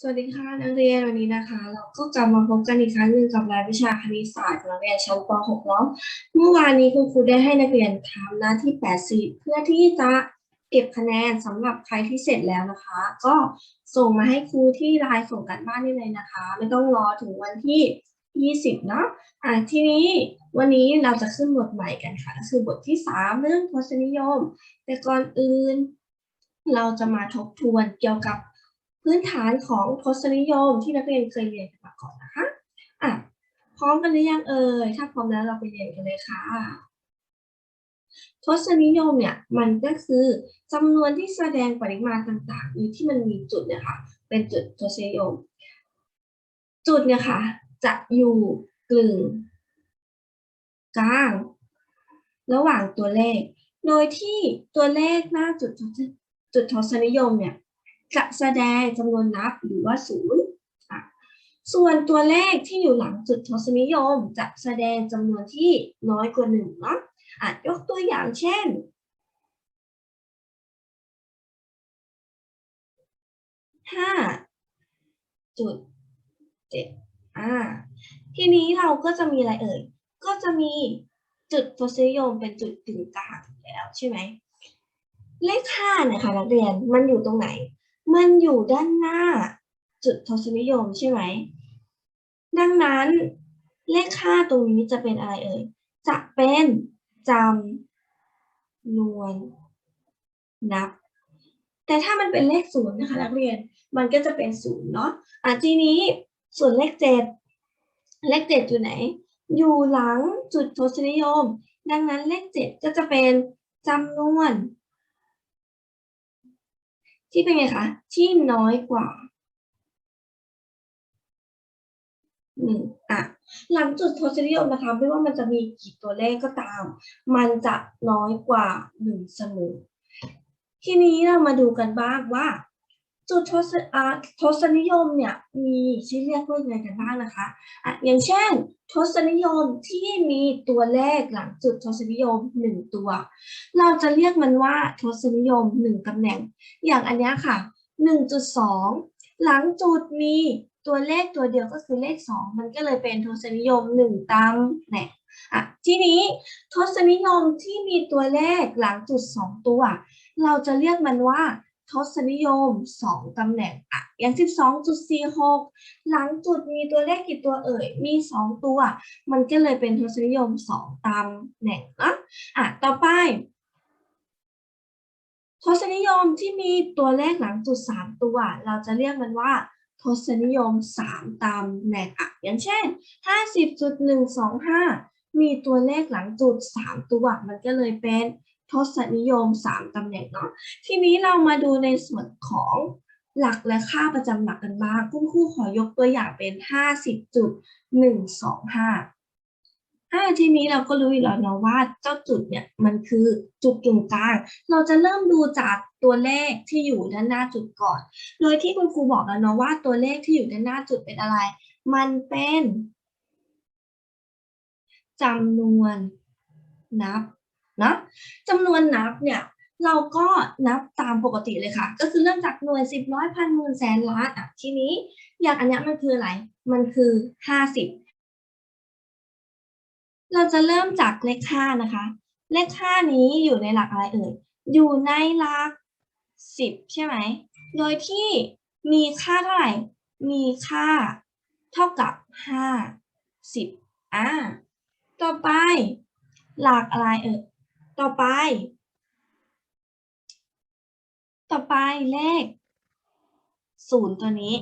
สวัสดีค่ะนักเรียนวันนี้นะคะ เราก็กลับมาพบกันอีกครั้งหนึ่งกับรายวิชาคณิตศาสตร์ของนักเรียนชั้นป .6 แล้วเมื่อวานนี้คุณครูได้ให้นักเรียนทำหน้าที่ 80 เพื่อที่จะเก็บคะแนนสำหรับใครที่เสร็จแล้วนะคะ ก็ส่งมาให้ครูที่ไลน์ส่งกันบ้านได้เลยนะคะ ไม่ต้องรอถึงวันที่ 20 เนาะอะทีนี้วันนี้เราจะขึ้นบทใหม่กันค่ะก็คือบทที่ 3 เรื่องทศนิยม แต่ก่อนอื่น เราจะมาทบทวนเกี่ยวกับ พื้นฐานของทศนิยมที่นักเรียนเคยเรียนกันมาก่อนนะคะอะพร้อมกันหรือยังเอ่ยถ้าพร้อมแล้วเราไปเรียนกันเลยค่ะ ทศนิยมเนี่ยมันก็คือจำนวนที่แสดงปริมาณต่างๆหรือที่มันมีจุดเนี่ยค่ะเป็นจุดทศนิยม จุดเนี่ยค่ะจะอยู่กลึงกลาง ระหว่างตัวเลข โดยที่ตัวเลขหน้าจุดจุดทศนิยมเนี่ย จะแสดงจำนวนนับหรือว่าศูนย์อะส่วนตัวเลขที่อยู่หลังจุดทศนิยมจะแสดงจำนวนที่น้อยกว่าหนึ่งเนาะอะยกตัวอย่างเช่น ห้าจุดเจ็ดอ่า ทีนี้เราก็จะมีอะไรเอ่ย ก็จะมีจุดทศนิยมเป็นจุดกึ่งกลางแล้วใช่ไหม เลขห้าเนี่ยค่ะนักเรียนมันอยู่ตรงไหน มันอยู่ด้านหน้า จุดทศนิยมใช่ไหม ดังนั้นเลขห้าตรงนี้จะเป็นอะไรเอ่ย จะเป็นจำนวนนับ แต่ถ้ามันเป็นเลขศูนย์นะคะนักเรียน มันก็จะเป็นศูนย์เนาะ อะทีนี้ส่วนเลขเจ็ด เลขเจ็ดอยู่ไหน อยู่หลังจุดทศนิยม ดังนั้นเลขเจ็ดก็จะเป็นจำนวน ที่เป็นไงคะ ที่น้อยกว่าหนึ่งอะหลังจุดทศนิยมนะคะไม่ว่ามันจะมีกี่ตัวเลขก็ตาม มันจะน้อยกว่าหนึ่งเสมอ ทีนี้เรามาดูกันบ้างว่า จุดทศอ่าทศนิยมเนี่ยมีชื่อเรียกว่ายังไงกันบ้างนะคะอะอย่างเช่น ทศนิยมที่มีตัวเลขหลังจุดทศนิยมหนึ่งตัว เราจะเรียกมันว่าทศนิยมหนึ่งตำแหน่ง อย่างอันนี้ค่ะ 1.2 หลังจุดมีตัวเลขตัวเดียวก็คือเลข 2 มันก็เลยเป็นทศนิยม 1ตำแหน่งอะทีนี้ทศนิยมที่มีตัวเลขหลังจุด 2 ตัว เราจะเรียกมันว่า ทศนิยม 2ตำแหน่งอะอย่าง 12.46 หลังจุดมีตัวเลขกี่ตัวเอ่ย มี 2 ตัว มันก็เลยเป็นทศนิยม 2ตำแหน่งนะอะต่อไปทศนิยมที่มีตัวเลขหลังจุดสามตัว เราจะเรียกมันว่าทศนิยมสามตำแหน่งอะอย่างเช่นห้าสิบจุดหนึ่งสองห้ามีตัวเลขหลังจุดสามตัว มันก็เลยเป็น ทศนิยมสามตำแหน่งเนาะทีนี้เรามาดูในส่วนของหลักและค่าประจำหลักกันบ้างคุณครูขอยกตัวอย่างเป็นห้าสิบจุดหนึ่งสองห้าอ่าทีนี้เราก็รู้อยู่แล้วเนาะว่าเจ้าจุดเนี่ยมันคือจุดกึ่งกลาง เราจะเริ่มดูจากตัวเลขที่อยู่ด้านหน้าจุดก่อน โดยที่คุณครูบอกแล้วเนาะว่าตัวเลขที่อยู่ด้านหน้าจุดเป็นอะไร มันเป็นจำนวนนับ นะจำนวนนับเนี่ยเราก็นับตามปกติเลยค่ะ ก็คือเริ่มจากหน่วยสิบร้อยพันหมื่นแสนล้านอะทีนี้อย่างอันนี้มันคืออะไร มันคือห้าสิบเราจะเริ่มจากเลขห้านะคะ เลขห้านี้อยู่ในหลักอะไรเอ่ยอยู่ในหลักสิบใช่ไหมโดยที่มีค่าเท่าไหร่ มีค่าเท่ากับห้าสิบอ่าต่อไปหลักอะไรเอ่ย ต่อไป ต่อไปเลขศูนย์ตัวนี้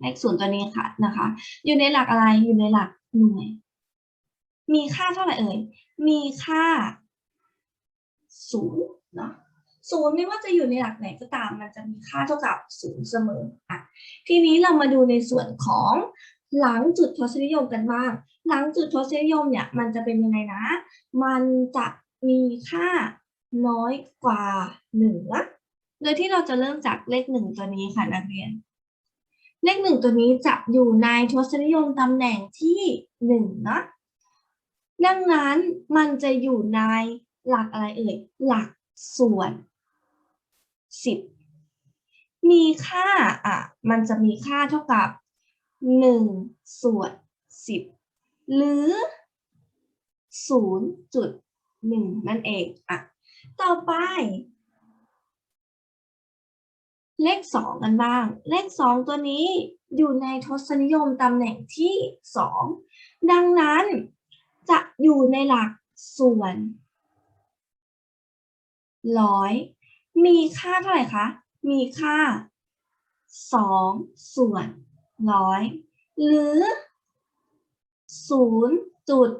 เลขศูนย์ตัวนี้ค่ะนะคะ อยู่ในหลักอะไรอยู่ในหลักหน่วย มีค่าเท่าไหร่เอ่ย มีค่าศูนย์เนาะศูนย์ไม่ว่าจะอยู่ในหลักไหนก็ตาม มันจะมีค่าเท่ากับศูนย์เสมออะทีนี้เรามาดูในส่วนของหลังจุดทศนิยมกันบ้าง หลังจุดทศนิยมเนี่ย มันจะเป็นยังไงนะ มันจะ มีค่าน้อยกว่าหนึ่งนะโดยที่เราจะเริ่มจากเลขหนึ่งตัวนี้ค่ะนักเรียน เลขหนึ่งตัวนี้จะอยู่ในทศนิยมตำแหน่งที่หนึ่งนะดังนั้นมันจะอยู่ในหลักอะไรเอ่ย หลักส่วนสิบมีค่าอะมันจะมีค่าเท่ากับหนึ่งส่วนสิบหรือศูนย์จุด หนึ่งนั่นเองอะต่อไป เลขสองกันบ้าง เลขสองตัวนี้อยู่ในทศนิยมตำแหน่งที่สองดังนั้นจะอยู่ในหลักส่วนร้อยมีค่าเท่าไหร่คะ มีค่าสองส่วนร้อยหรือศูนย์จุด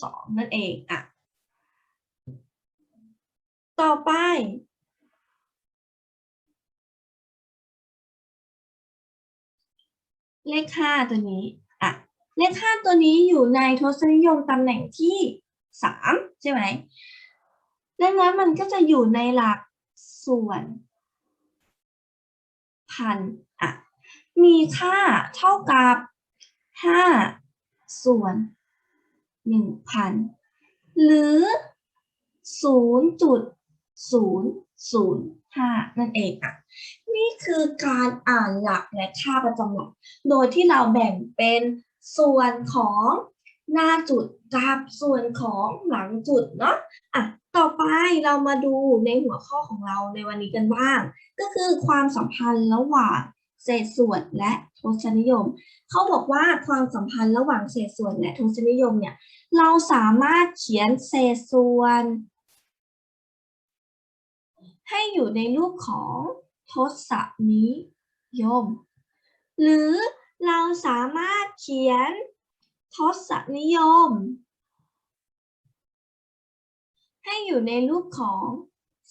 ศูนย์สองนั่นเองอะต่อไป เลขห้าตัวนี้อะเลขห้าตัวนี้อยู่ในทศนิยมตำแหน่งที่สามใช่ไหมดังนั้นมันก็จะอยู่ในหลักส่วน พันอะมีค่าเท่ากับห้าส่วน หนึ่งพันหรือศูนย์จุดศูนย์ศูนย์ห้านั่นเองอะ นี่คือการอ่านหลักและค่าประจำหลัก โดยที่เราแบ่งเป็นส่วนของหน้าจุดกับส่วนของหลังจุดเนาะอะต่อไปเรามาดูในหัวข้อของเราในวันนี้กันบ้าง ก็คือความสัมพันธ์ระหว่างเศษส่วนและ ทศนิยม เขาบอกว่าความสัมพันธ์ระหว่างเศษส่วนและทศนิยมเนี่ย เราสามารถเขียนเศษส่วน ให้อยู่ในรูปของทศนิยม หรือเราสามารถเขียนทศนิยม ให้อยู่ในรูปของ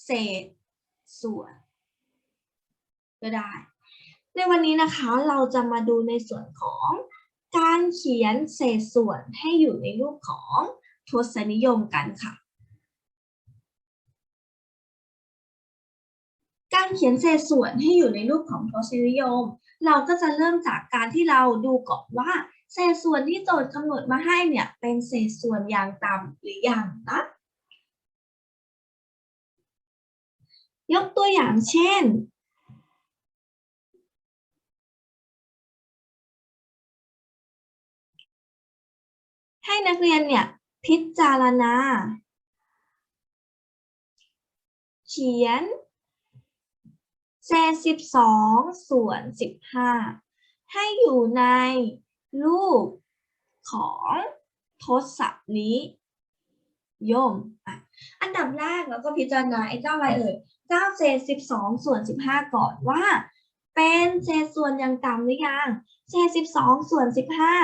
เศษส่วน ก็ได้ ในวันนี้นะคะเราจะมาดูในส่วนของการเขียนเศษส่วนให้อยู่ในรูปของทศนิยมกันค่ะ การเขียนเศษส่วนให้อยู่ในรูปของทศนิยม เราก็จะเริ่มจากการที่เราดูก่อนว่า เศษส่วนที่โจทย์กำหนดมาให้เนี่ยเป็นเศษส่วนอย่างต่ำหรืออย่างต่ำยกตัวอย่างเช่น ให้นักเรียนเนี่ยพิจารณา เขียนเศษสิบสองส่วนสิบห้าให้อยู่ในรูปของทศนิยมอะอันดับแรกเราก็พิจารณาไอ้เจ้าอะไรเอ่ย เจ้าเศษสิบสองส่วนสิบห้าก่อนว่า เป็นเศษส่วนอย่างต่ำหรือยัง เศษสิบสองส่วนสิบห้า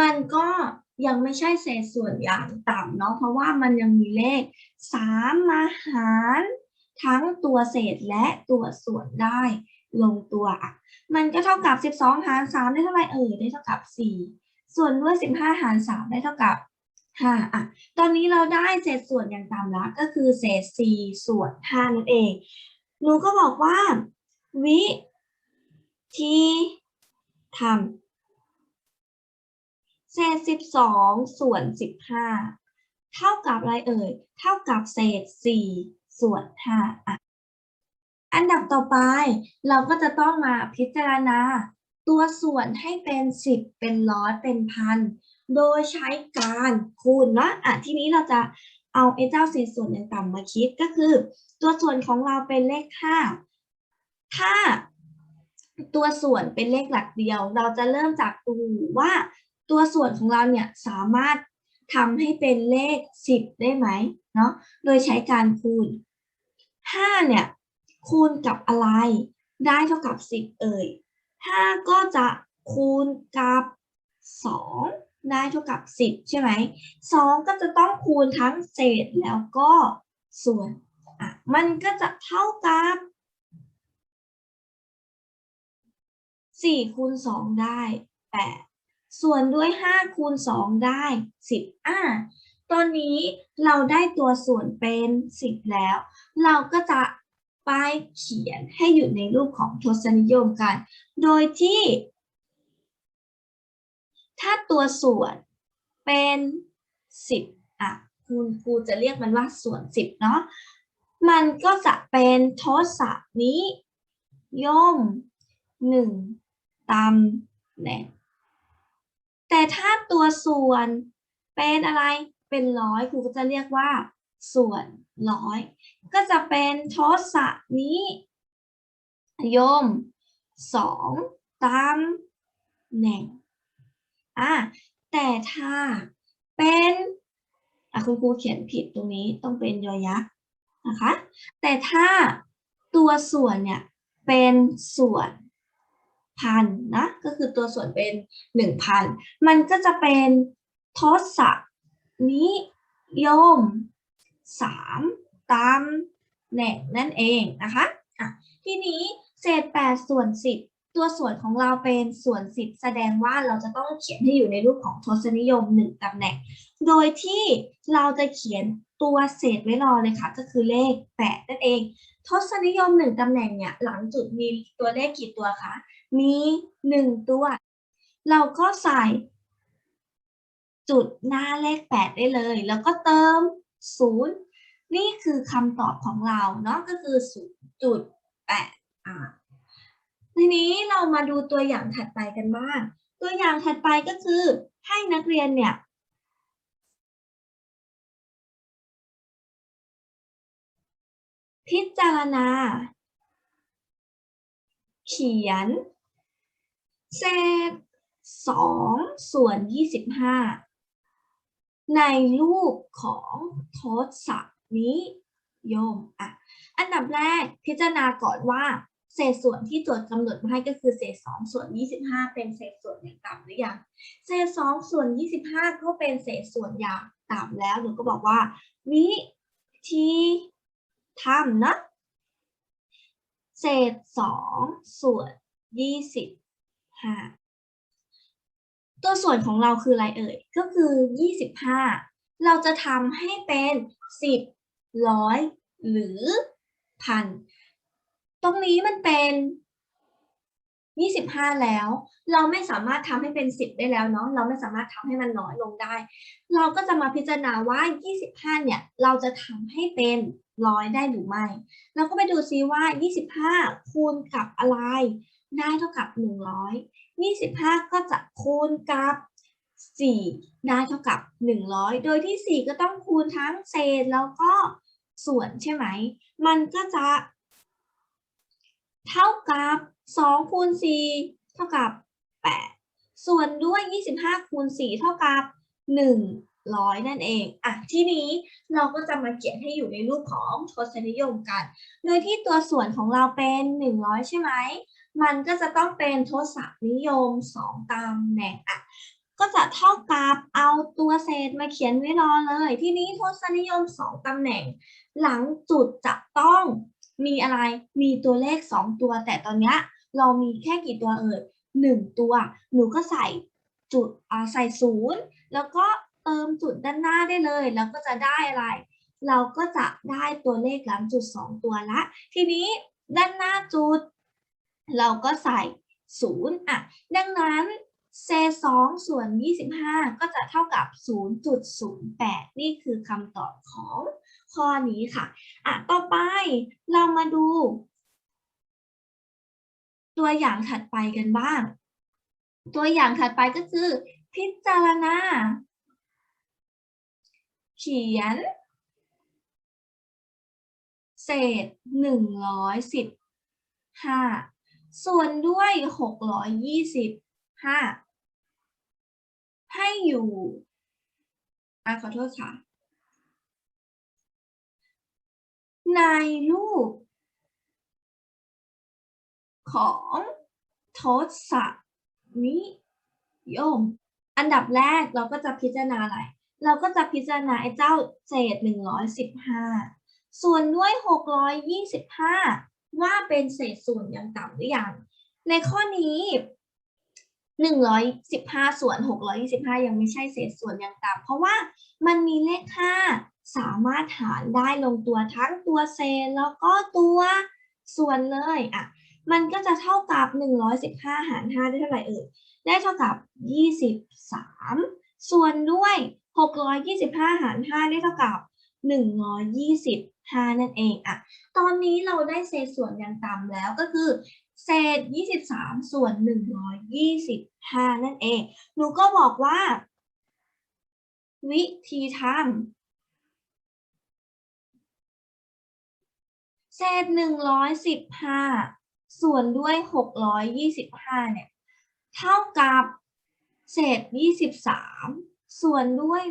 มันก็ยังไม่ใช่เศษส่วนอย่างต่ำเนาะเพราะว่ามันยังมีเลขสามมาหารทั้งตัวเศษและตัวส่วนได้ลงตัวอะมันก็เท่ากับสิบสองหารสามได้เท่าไหร่เอ่ยได้เท่ากับสี่ส่วนด้วยสิบห้าหารสามได้เท่ากับห้าอะตอนนี้เราได้เศษส่วนอย่างต่ำแล้วก็คือเศษสี่ส่วนห้านั่นเอง หนูก็บอกว่า วิธีทำ เศษสิบสองส่วนสิบห้าเท่ากับอะไรเอ่ย เท่ากับเศษสี่ส่วนห้าอะ อันดับต่อไปเราก็จะต้องมาพิจารณา ตัวส่วนให้เป็นสิบเป็นร้อยเป็นพัน โดยใช้การคูณนะอะ ทีนี้เราจะเอาไอ้เจ้าเศษส่วนย่างต่ำมาคิดก็คือ ตัวส่วนของเราเป็นเลขห้าถ้าตัวส่วนเป็นเลขหลักเดียว เราจะเริ่มจากดูว่า ตัวส่วนของเราเนี่ยสามารถทำให้เป็นเลข 10 ได้ไหมเนาะโดยใช้การคูณ 5 เนี่ย คูณกับอะไร ได้เท่ากับ 10 เอ่ย 5 ก็จะคูณกับ 2 ได้เท่ากับ 10 ใช่ไหม 2 ก็จะต้องคูณทั้งเศษแล้วก็ส่วนอะมันก็จะเท่ากับ4คูณ2ได้8 ส่วนด้วย 5 คูณ 2 ได้ 10อ่าตอนนี้เราได้ตัวส่วนเป็น 10 แล้ว เราก็จะไปเขียนให้อยู่ในรูปของทศนิยมกัน โดยที่ ถ้าตัวส่วนเป็น 10อะคุณครูจะเรียกมันว่าส่วนสิบเนาะ มันก็จะเป็นทศนิยมหนึ่งตำแหน่ง แต่ถ้าตัวส่วนเป็นอะไรเป็นร้อยครูก็จะเรียกว่า ส่วนร้อย ก็จะเป็นทศนิยมสองตำแหน่งอะแต่ถ้าเป็นอะคุณครูเขียนผิดตรงนี้ต้องเป็นยอยักษ์นะคะ แต่ถ้าตัวส่วนเนี่ยเป็นส่วน พันนะก็คือตัวส่วนเป็นหนึ่งพันมันก็จะเป็นทศนิยมสามตำแหน่งนั่นเองนะคะะทีนี้เศษแปดส่วนสิบตัวส่วนของเราเป็นส่วนสิบแสดงว่าเราจะต้องเขียนให้อยู่ในรูปของทศนิยมหนึ่งตำแหน่ง โดยที่เราจะเขียนตัวเศษไว้รอเลยค่ะ ก็คือเลขแปดนั่นเอง ทศนิยมหนึ่งตำแหน่งเนี่ยหลังจุดมีตัวเลขกี่ตัวคะ มีหนึ่งตัว เราก็ใส่จุดหน้าเลขแปดได้เลย แล้วก็เติมศูนย์นี่คือคำตอบของเราเนาะก็คือศูนย์จุดแปดอ่าทีนี้เรามาดูตัวอย่างถัดไปกันบ้าง ตัวอย่างถัดไปก็คือให้นักเรียนเนี่ย พิจารณา เขียน เศษสองส่วนยี่สิบห้าในรูปของทศนิยมอะอันดับแรกพิจารณาก่อนว่า เศษส่วนที่โจทย์กำหนดมาให้ก็คือเศษสองส่วนยี่สิบห้าเป็นเศษส่วนอย่างต่ำหรือยังเศษสองส่วนยี่สิบห้าก็เป็นเศษส่วนอย่างต่ำแล้วหนูก็บอกว่า วิธี ทำนะ เศษสองส่วนยี่สิบห้าตัวส่วนของเราคืออะไรเอ่ย ก็คือยี่สิบห้าเราจะทำให้เป็นสิบร้อยหรือพัน ตรงนี้มันเป็นยี่สิบห้าแล้ว เราไม่สามารถทำให้เป็นสิบได้แล้วเนาะ เราไม่สามารถทำให้มันน้อยลงได้ เราก็จะมาพิจารณาว่า25เนี่ย เราจะทำให้เป็น ร้อยได้หรือไม่เราก็ไปดูซิว่า 25 คูณกับอะไร ได้เท่ากับ 100 25 ก็จะคูณกับ 4 ได้เท่ากับ 100 โดยที่ 4 ก็ต้องคูณทั้งเศษแล้วก็ส่วนใช่ไหม มันก็จะ เท่ากับ2คูณ4เท่ากับ 8 ส่วนด้วย 25 คูณ 4 เท่ากับ 1 100นั่นเองอะที่นี้เราก็จะมาเขียนให้อยู่ในรูปของทศนิยมกัน โดยที่ตัวส่วนของเราเป็น 100 ใช่ไหม มันก็จะต้องเป็นทศนิยม 2ตำแหน่งอะก็จะเท่ากับเอาตัวเศษมาเขียนไว้รอเลย ที่นี้ทศนิยม 2 ตำแหน่ง หลังจุดจะต้องมีอะไร มีตัวเลข 2 ตัว แต่ตอนนี้เรามีแค่กี่ตัวเอ่ยหนึ่งตัว หนูก็ใส่จุดใส่ศูนย์แล้วก็ เติมจุดด้านหน้าได้เลย แล้วก็จะได้อะไร เราก็จะได้ตัวเลขหลังจุด 2 ตัวละ ทีนี้ด้านหน้าจุด เราก็ใส่ศูนย์อะ ดังนั้นเศษสองส่วน 25 ก็จะเท่ากับ 0.08 นี่คือคำตอบของข้อนี้ค่ะอะ ต่อไปเรามาดู ตัวอย่างถัดไปกันบ้าง ตัวอย่างถัดไปก็คือ พิจารณา ขียน เศษหนึ่งร้อยสิบห้าส่วนด้วยหกร้อยยี่สิบห้าให้อยู่อะขอโทษค่ะ ในรูป ของทศนิยม อันดับแรกเราก็จะพิจารณาอะไร เราก็จะพิจารณาไอ้เจ้าเศษหนึ่งร้อยสิบห้าส่วนด้วยหกร้อยยี่สิบห้าว่าเป็นเศษส่วนย่างต่ำหรือยัง ในข้อนี้หนึ่งร้อยสิบห้าส่วนหกร้อยี่สิบห้ายังไม่ใช่เศษส่วนย่างต่ำเพราะว่ามันมีเลขห้าสามารถหารได้ลงตัวทั้งตัวเศษแล้วก็ตัวส่วนเลยอะมันก็จะเท่ากับ 115 หาร 5 ได้เท่าไหร่เอ่ย ได้เท่ากับ 23 ส่วนด้วย หกร้อยยี่สิบห้าหารห้าได้เท่ากับหนึ่งร้อยยี่สิบห้านั่นเองอะตอนนี้เราได้เศษส่วนอย่างต่ำแล้วก็คือ เศษยี่สิบสามส่วนหนึ่งร้อยยี่สิบห้านั่นเอง หนูก็บอกว่า วิธีทำเศษหนึ่งร้อยสิบห้าส่วนด้วยหกร้อยยี่สิบห้าเนี่ย เท่ากับเศษยี่สิบสาม ส่วนด้วย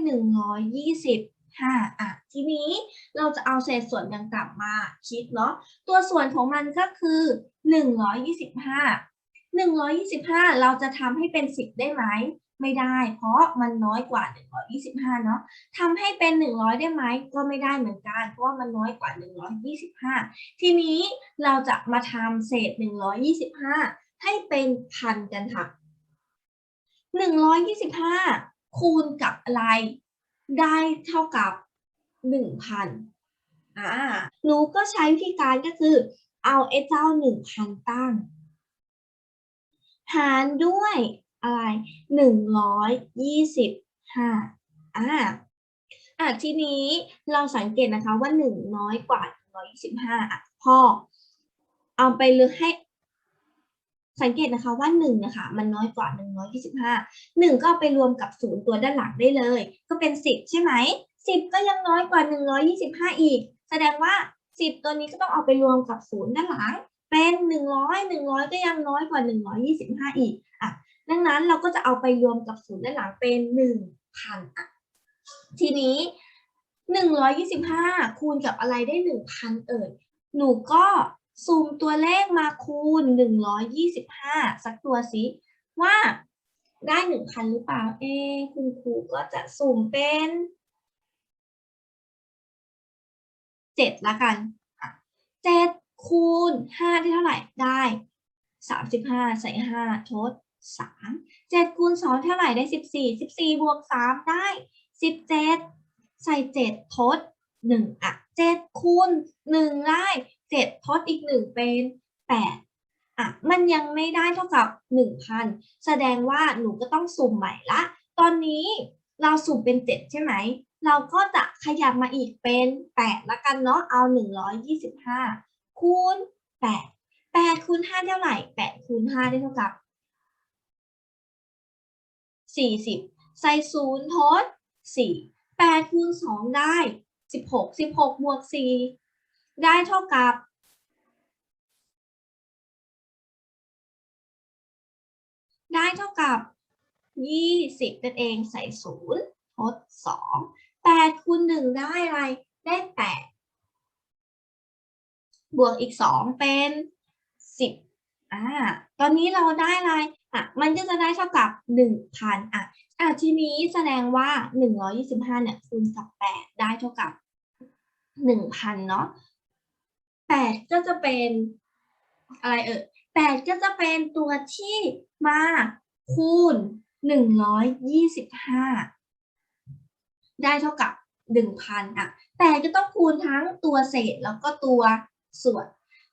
125อะทีนี้เราจะเอาเศษส่วนดังกลับมาคิดเนาะตัวส่วนของมันก็คือ 125 125 เราจะทำให้เป็น 10 ได้ไหม ไม่ได้ เพราะมันน้อยกว่า 125 เนาะทำให้เป็น 100 ได้ไหม ก็ไม่ได้เหมือนกัน เพราะว่ามันน้อยกว่า 125 ทีนี้เราจะมาทำเศษ 125 ให้เป็นพันกันค่ะ 125 คูณกับอะไร ได้เท่ากับหนึ่งพันอ่าหนูก็ใช้วิธีการก็คือ เอาไอ้เจ้าหนึ่งพันตั้ง หารด้วยอะไรหนึ่งร้อยยี่สิบห้าอะทีนี้เราสังเกตนะคะว่าหนึ่งน้อยกว่าหนึ่งร้อยยี่สิบห้าอะพ่อเอาไปเลือกให้ สังเกตนะคะว่าหนึ่งนะคะมันน้อยกว่าหนึ่งร้อยยี่สิบห้าหนึ่งก็เอาไปรวมกับศูนย์ตัวด้านหลังได้เลย ก็เป็นสิบใช่ไหมสิบก็ยังน้อยกว่าหนึ่งร้อยี่สิบห้าอีก แสดงว่าสิบตัวนี้ก็ต้องเอาไปรวมกับศูนย์ด้านหลัง เป็นหนึ่งร้อยหนึ่งร้อยก็ยังน้อยกว่าหนึ่งร้อยี่สิบห้าอีกอะดังนั้นเราก็จะเอาไปรวมกับศูนย์ด้านหลังเป็นหนึ่งพันอะทีนี้หนึ่งร้อยี่สิบห้าคูณกับอะไรได้หนึ่งพันเอ่ยหนูก็ ซูมตัวเลขมาคูณหนึ่งร้อยยี่สิบห้าสักตัวสิว่าได้หนึ่งพันหรือเปล่า เอะคุณครูก็จะสุ่มเป็นเจ็ดละกันเจ็ดคูณห้าได้เท่าไหร่ ได้สามสิบห้าใส่ห้าทดสามเจ็ดคูณสองเท่าไหร่ได้สิบสี่สิบสี่บวกสามได้สิบเจ็ดใส่เจ็ดทดหนึ่งอะเจ็ดคูณหนึ่งได้ เจ็ดทดอีกหนึ่งเป็นแปดอะ มันยังไม่ได้เท่ากับหนึ่งพันแสดงว่าหนูก็ต้องสุ่มใหม่ละ ตอนนี้เราสุ่มเป็นเจ็ดใช่ไหม เราก็จะขยับมาอีกเป็นแปดละกันเนาะ เอาหนึ่งร้อยยี่สิบห้าคูณแปดแปดคูณห้าเท่าไหร่แปดคูณห้าได้เท่ากับสี่สิบใส่ศูนย์ทดสี่แปดคูณสองได้สิบหกสิบหกบวกสี่ได้เท่ากับ กับยี่สิบนั่นเองใส่ศูนย์ทดสองแปดคูณหนึ่งได้อะไร ได้แปดบวกอีกสองเป็นสิบอ่า ตอนนี้เราได้อะไรอะ มันก็จะได้เท่ากับหนึ่งพันอะ อะทีนี้แสดงว่าหนึ่งร้อยี่สิบห้าเนี่ยคูณกับแปดได้เท่ากับหนึ่งพันเนาะแปดก็จะเป็นอะไรเอ่ยแปดก็จะเป็นตัวที่มา คูณหนึ่งร้อยยี่สิบห้าได้เท่ากับหนึ่งพันอะ แต่ก็ต้องคูณทั้งตัวเศษแล้วก็ตัวส่วน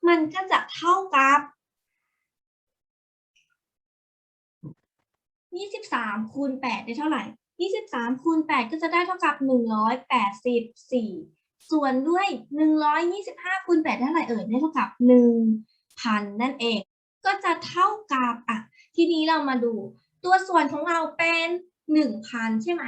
มันก็จะเท่ากับยี่สิบสามคูณแปดได้เท่าไหร่ยี่สิบสามคูณแปดก็จะได้เท่ากับหนึ่งร้อยแปดสิบสี่ส่วนด้วยหนึ่งร้อยยี่สิบห้าคูณแปดได้เท่าไหร่เอ่ยได้เท่ากับหนึ่งพันนั่นเอง ก็จะเท่ากับอะ ทีนี้เรามาดู ตัวส่วนของเราเป็นหนึ่งพันใช่ไหม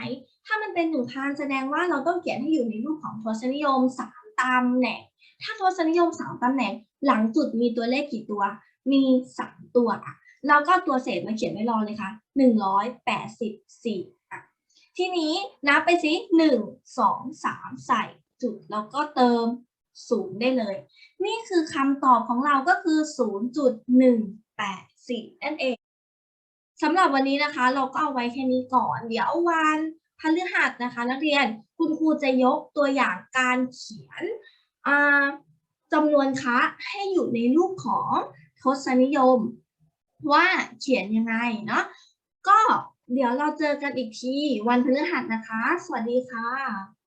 ถ้ามันเป็นหนึ่งพันแสดงว่าเราต้องเขียนให้อยู่ในรูปของทศนิยมสามตำแหน่ง ถ้าทศนิยมสามตำแหน่ง หลังจุดมีตัวเลขกี่ตัว มีสามตัวอะเราก็ตัวเศษมาเขียนไว้รอเลยค่ะหนึ่งร้อยแปดสิบสี่อะ ทีนี้นับไปสิหนึ่งสองสามใส่จุดแล้วก็เติมศูนย์ได้เลย นี่คือคำตอบของเราก็คือ 0.184 นั่นเอง สำหรับวันนี้นะคะ เราก็เอาไว้แค่นี้ก่อน เดี๋ยววันพฤหัสนะคะ นักเรียนคุณครูจะยกตัวอย่างการเขียนจำนวนคะให้อยู่ในรูปของทศนิยม ว่าเขียนยังไงเนาะก็เดี๋ยวเราเจอกันอีกทีวันพฤหัสนะคะ สวัสดีค่ะ